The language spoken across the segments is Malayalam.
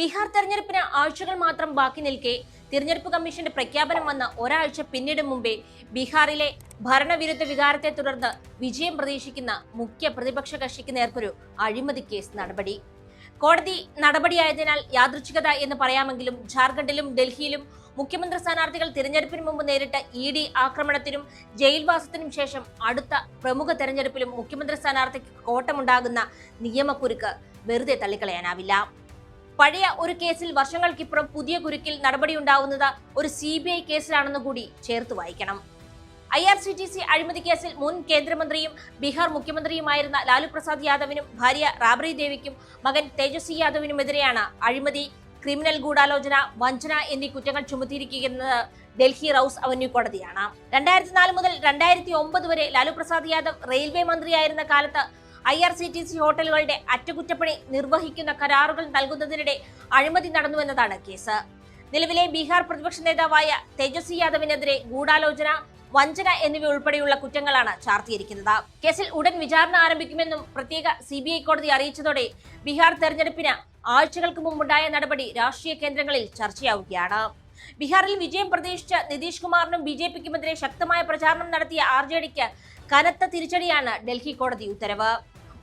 ബീഹാർ തെരഞ്ഞെടുപ്പിന് ആഴ്ചകൾ മാത്രം ബാക്കി നിൽക്കെ തിരഞ്ഞെടുപ്പ് കമ്മീഷന്റെ പ്രഖ്യാപനം വന്ന ഒരാഴ്ച പിന്നീട് മുമ്പേ ബീഹാറിലെ ഭരണവിരുദ്ധ വികാരത്തെ തുടർന്ന് വിജയം പ്രതീക്ഷിക്കുന്ന മുഖ്യ പ്രതിപക്ഷ കക്ഷിക്ക് നേർക്കൊരു അഴിമതി കേസ് നടപടി. കോടതി നടപടിയായതിനാൽ യാദൃച്ഛികത എന്ന് പറയാമെങ്കിലും ജാർഖണ്ഡിലും ഡൽഹിയിലും മുഖ്യമന്ത്രി സ്ഥാനാർത്ഥികൾ തിരഞ്ഞെടുപ്പിന് മുമ്പ് നേരിട്ട ഇ ഡി ആക്രമണത്തിനും ജയിൽവാസത്തിനും ശേഷം അടുത്ത പ്രമുഖ തെരഞ്ഞെടുപ്പിലും മുഖ്യമന്ത്രി സ്ഥാനാർത്ഥിക്ക് കോട്ടമുണ്ടാകുന്ന നിയമക്കുരുക്ക് വെറുതെ തള്ളിക്കളയാനാവില്ല. പഴയ ഒരു കേസിൽ വർഷങ്ങൾക്കിപ്പുറം പുതിയ കുരുക്കിൽ നടപടിയുണ്ടാവുന്നത് ഒരു സി ബി ഐ കേസിലാണെന്ന് കൂടി ചേർത്ത് വായിക്കണം. I R C T C അഴിമതി കേസിൽ മുൻ കേന്ദ്രമന്ത്രിയും ബീഹാർ മുഖ്യമന്ത്രിയുമായിരുന്ന ലാലു പ്രസാദ് യാദവിനും ഭാര്യ റാബ്രി ദേവിക്കും മകൻ തേജസ്വി യാദവിനുമെതിരെയാണ് അഴിമതി ക്രിമിനൽ ഗൂഢാലോചന വഞ്ചന എന്നീ കുറ്റങ്ങൾ ചുമത്തിയിരിക്കുന്നത് ഡൽഹി റൌസ് അവന്യൂ കോടതിയാണ്. രണ്ടായിരത്തി നാല് മുതൽ രണ്ടായിരത്തി ഒമ്പത് വരെ ലാലു പ്രസാദ് യാദവ് റെയിൽവേ മന്ത്രിയായിരുന്ന കാലത്ത് I R C T C ഹോട്ടലുകളുടെ അറ്റകുറ്റപ്പണി നിർവഹിക്കുന്ന കരാറുകൾ നൽകുന്നതിനിടെ അഴിമതി നടന്നുവെന്നതാണ് കേസ്. നിലവിലെ ബീഹാർ പ്രതിപക്ഷ നേതാവായ തേജസ്വി യാദവിനെതിരെ ഗൂഢാലോചന വഞ്ചന എന്നിവ ഉൾപ്പെടെയുള്ള കുറ്റങ്ങളാണ് ചാർത്തിയിരിക്കുന്നത്. കേസിൽ ഉടൻ വിചാരണ ആരംഭിക്കുമെന്നും പ്രത്യേക സി ബി ഐ കോടതി അറിയിച്ചതോടെ ബീഹാർ തെരഞ്ഞെടുപ്പിന് ആഴ്ചകൾക്ക് മുമ്പുണ്ടായ നടപടി രാഷ്ട്രീയ കേന്ദ്രങ്ങളിൽ ചർച്ചയാവുകയാണ്. ബീഹാറിൽ വിജയം പ്രതീക്ഷിച്ച നിതീഷ് കുമാറിനും ബി ജെ പിക്കുമെതിരെ ശക്തമായ പ്രചാരണം നടത്തിയ ആർ ജെ ഡിക്ക് കനത്ത തിരിച്ചടിയാണ് ഡൽഹി കോടതി ഉത്തരവ്.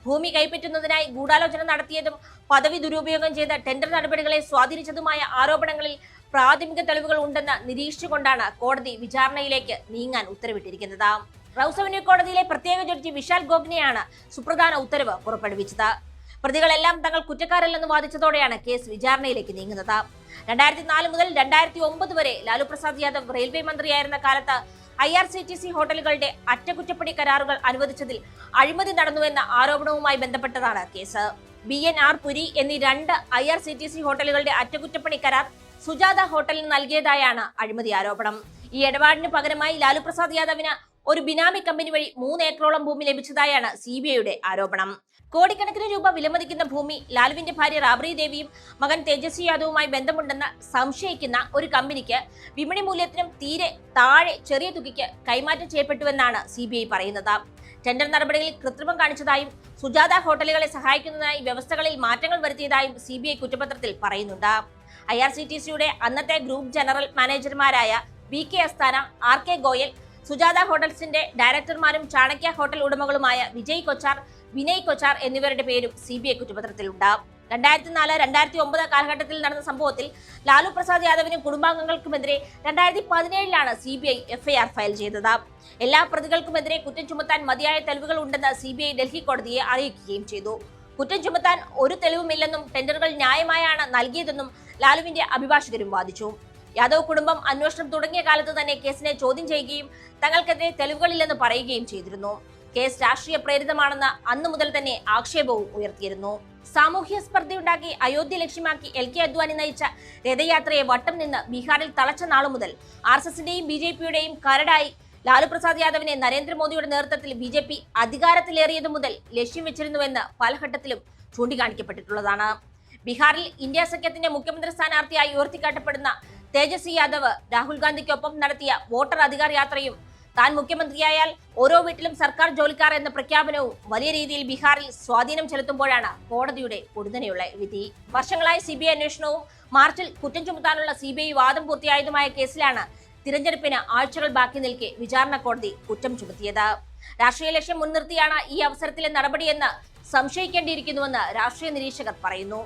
ഭൂമി കൈപ്പറ്റുന്നതിനായി ഗൂഢാലോചന നടത്തിയതും പദവി ദുരുപയോഗം ചെയ്ത ടെൻഡർ നടപടികളെ സ്വാധീനിച്ചതുമായ ആരോപണങ്ങളിൽ പ്രാഥമിക തെളിവുകൾ ഉണ്ടെന്ന് നിരീക്ഷിച്ചുകൊണ്ടാണ് കോടതി വിചാരണയിലേക്ക് നീങ്ങാൻ ഉത്തരവിട്ടിരിക്കുന്നത്. റൌസവന്യൂ കോടതിയിലെ പ്രത്യേക ജഡ്ജി വിശാൽ ഗോഗ്നെയാണ് സുപ്രധാന ഉത്തരവ് പുറപ്പെടുവിച്ചത്. പ്രതികളെല്ലാം തങ്ങൾ കുറ്റക്കാരല്ലെന്ന് വാദിച്ചതോടെയാണ് കേസ് വിചാരണയിലേക്ക് നീങ്ങുന്നത്. രണ്ടായിരത്തി നാല് മുതൽ രണ്ടായിരത്തി ഒമ്പത് വരെ ലാലു പ്രസാദ് യാദവ് റെയിൽവേ മന്ത്രിയായിരുന്ന കാലത്ത് I R C T C ഹോട്ടലുകളുടെ അറ്റകുറ്റപ്പണി കരാറുകൾ അനുവദിച്ചതിൽ അഴിമതി നടന്നുവെന്ന ആരോപണവുമായി ബന്ധപ്പെട്ടതാണ് case. B N R Puri എന്നീ രണ്ട് I R C T C ഹോട്ടലുകളുടെ അറ്റകുറ്റപ്പണി കരാർ സുജാത ഹോട്ടലിന് നൽകിയതായാണ് അഴിമതി ആരോപണം. ഈ ഇടപാടിന് പകരമായി ലാലു പ്രസാദ് യാദവിന് ഒരു ബിനാമി കമ്പനി വഴി മൂന്ന് ഏക്കറോളം ഭൂമി ലഭിച്ചതായാണ് സി ബി ഐയുടെ ആരോപണം. കോടിക്കണക്കിന് രൂപ വിലമതിക്കുന്ന ഭൂമി ലാലുവിന്റെ ഭാര്യ റാബ്രി ദേവിയും മകൻ തേജസ്വി യാദവുമായി ബന്ധമുണ്ടെന്ന് സംശയിക്കുന്ന ഒരു കമ്പനിക്ക് വിപണി മൂല്യത്തിനും തീരെ താഴെ ചെറിയ തുകയ്ക്ക് കൈമാറ്റം ചെയ്യപ്പെട്ടുവെന്നാണ് സി ബി ഐ പറയുന്നത്. ടെൻഡർ നടപടികളിൽ കൃത്രിമം കാണിച്ചതായും സുജാത ഹോട്ടലുകളെ സഹായിക്കുന്നതിനായി വ്യവസ്ഥകളിൽ മാറ്റങ്ങൾ വരുത്തിയതായും സി ബി ഐ കുറ്റപത്രത്തിൽ പറയുന്നുണ്ട്. ഐ ആർ സി ടി സിയുടെ അന്നത്തെ group general മാനേജർമാരായ V K Asthana R K Goyal Sujata ഹോട്ടൽസിന്റെ ഡയറക്ടർമാരും ചാണക്യ ഹോട്ടൽ ഉടമകളുമായ വിജയ് കൊച്ചാർ വിനയ് കൊച്ചാർ എന്നിവരുടെ പേരും സി ബി ഐ കുറ്റപത്രത്തിലുണ്ട് രണ്ടായിരത്തി നാല് രണ്ടായിരത്തി ഒമ്പത് കാലഘട്ടത്തിൽ നടന്ന സംഭവത്തിൽ ലാലു പ്രസാദ് യാദവിനും കുടുംബാംഗങ്ങൾക്കുമെതിരെ രണ്ടായിരത്തി പതിനേഴിലാണ് C B I FIR file ചെയ്തത്. എല്ലാ പ്രതികൾക്കുമെതിരെ കുറ്റം ചുമത്താൻ മതിയായ തെളിവുകൾ ഉണ്ടെന്ന് സി ബി ഐ ഡൽഹി കോടതിയെ അറിയിക്കുകയും ചെയ്തു. കുറ്റം ചുമത്താൻ ഒരു തെളിവുമില്ലെന്നും ടെൻഡറുകൾ ന്യായമായാണ് നൽകിയതെന്നും ലാലുവിന്റെ അഭിഭാഷകരും വാദിച്ചു. യാദവ് കുടുംബം അന്വേഷണം തുടങ്ങിയ കാലത്ത് തന്നെ കേസിനെ ചോദ്യം ചെയ്യുകയും തങ്ങൾക്കെതിരെ തെളിവുകളില്ലെന്ന് പറയുകയും ചെയ്തിരുന്നു. കേസ് രാഷ്ട്രീയ പ്രേരിതമാണെന്ന് അന്നു മുതൽ തന്നെ ആക്ഷേപവും ഉയർത്തിയിരുന്നു. സാമൂഹ്യ സ്പർദ്ധയുണ്ടാക്കി അയോധ്യ ലക്ഷ്യമാക്കി എൽ കെ അദ്വാനി നയിച്ച രഥയാത്രയെ വട്ടം നിന്ന് ബീഹാറിൽ തളച്ച നാളു മുതൽ ആർ എസ് എസിന്റെയും ബി ജെ പിയുടെയും കരടായി ലാലു പ്രസാദ് യാദവിനെ നരേന്ദ്രമോദിയുടെ നേതൃത്വത്തിൽ ബി ജെ പി അധികാരത്തിലേറിയതു മുതൽ ലക്ഷ്യം വെച്ചിരുന്നുവെന്ന് പലഘട്ടത്തിലും ചൂണ്ടിക്കാണിക്കപ്പെട്ടിട്ടുള്ളതാണ്. ബീഹാറിൽ ഇന്ത്യ സഖ്യത്തിന്റെ മുഖ്യമന്ത്രി സ്ഥാനാർത്ഥിയായി ഉയർത്തിക്കാട്ടപ്പെടുന്ന തേജസ്വി യാദവ് രാഹുൽ ഗാന്ധിക്കൊപ്പം നടത്തിയ വോട്ടർ അധികാർ യാത്രയും താൻ മുഖ്യമന്ത്രിയായാൽ ഓരോ വീട്ടിലും സർക്കാർ ജോലിക്കാർ എന്ന പ്രഖ്യാപനവും വലിയ രീതിയിൽ ബീഹാറിൽ സ്വാധീനം ചെലുത്തുമ്പോഴാണ് കോടതിയുടെ പൊടുന്നനെയുള്ള വിധി. വർഷങ്ങളായി സി അന്വേഷണവും മാർച്ചിൽ കുറ്റം ചുമത്താനുള്ള സി വാദം പൂർത്തിയായതുമായ കേസിലാണ് തിരഞ്ഞെടുപ്പിന് ആഴ്ചകൾ ബാക്കി നിൽക്കെ വിചാരണ കോടതി കുറ്റം ചുമത്തിയത്. രാഷ്ട്രീയ ലക്ഷ്യം മുൻനിർത്തിയാണ് ഈ അവസരത്തിലെ നടപടിയെന്ന് സംശയിക്കേണ്ടിയിരിക്കുന്നുവെന്ന് രാഷ്ട്രീയ നിരീക്ഷകർ പറയുന്നു.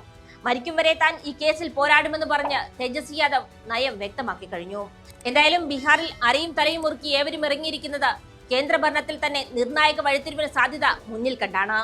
മരിക്കും വരെ താൻ ഈ കേസിൽ പോരാടുമെന്ന് പറഞ്ഞ് തേജസ്വി യാദവ് നയം വ്യക്തമാക്കി കഴിഞ്ഞു. എന്തായാലും ബീഹാറിൽ അരയും തലയും മുറുക്കി ഏവരും ഇറങ്ങിയിരിക്കുന്നത് കേന്ദ്ര ഭരണത്തിൽ തന്നെ നിർണായക വഴിത്തിരിവിന് സാധ്യത മുന്നിൽ കണ്ടാണ്.